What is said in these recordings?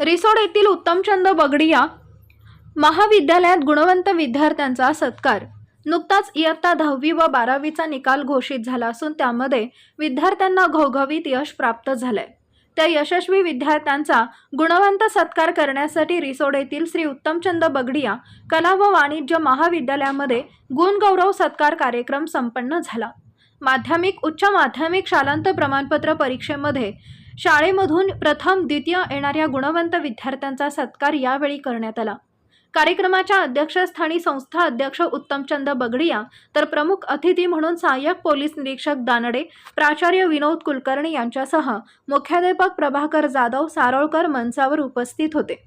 रिसोड येथील उत्तमचंद बगडिया महाविद्यालयात गुणवंत विद्यार्थ्यांचा सत्कार. नुकताच इयत्ता दहावी व बारावीचा निकाल घोषित झाला असून त्यामध्ये विद्यार्थ्यांना घवघवीत यश प्राप्त झालंय. त्या यशस्वी विद्यार्थ्यांचा गुणवंत सत्कार करण्यासाठी रिसोड येथील श्री उत्तमचंद बगडिया कला व वाणिज्य महाविद्यालयामध्ये गुणगौरव सत्कार कार्यक्रम संपन्न झाला. माध्यमिक उच्च माध्यमिक शालांत प्रमाणपत्र परीक्षेमध्ये शाळेमधून प्रथम द्वितीय येणाऱ्या गुणवंत विद्यार्थ्यांचा सत्कार यावेळी करण्यात आला. कार्यक्रमाच्या अध्यक्षस्थानी संस्था अध्यक्ष उत्तमचंद बगडिया तर प्रमुख अतिथी म्हणून सहाय्यक पोलीस निरीक्षक दानडे प्राचार्य विनोद कुलकर्णी यांच्यासह मुख्याध्यापक प्रभाकर जाधव सारोळकर मंचावर उपस्थित होते.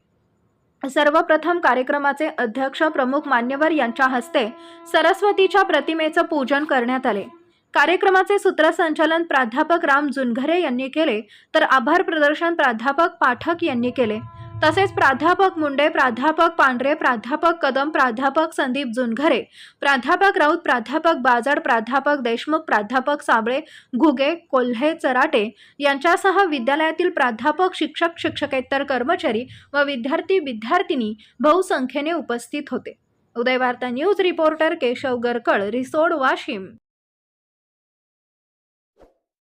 सर्वप्रथम कार्यक्रमाचे अध्यक्ष प्रमुख मान्यवर यांच्या हस्ते सरस्वतीच्या प्रतिमेचं पूजन करण्यात आले. कार्यक्रमाचे सूत्रसंचालन प्राध्यापक राम जुनघरे यांनी केले तर आभार प्रदर्शन प्राध्यापक पाठक यांनी केले. तसेच प्राध्यापक मुंडे प्राध्यापक पांढरे प्राध्यापक कदम प्राध्यापक संदीप जुनघरे प्राध्यापक राऊत प्राध्यापक बाजड प्राध्यापक देशमुख प्राध्यापक साबळे घुगे कोल्हे चराटे यांच्यासह विद्यालयातील प्राध्यापक शिक्षक शिक्षकेतर कर्मचारी व विद्यार्थी विद्यार्थिनी बहुसंख्येने उपस्थित होते. Udayvarta news reporter Keshav Garkal Risod Washim.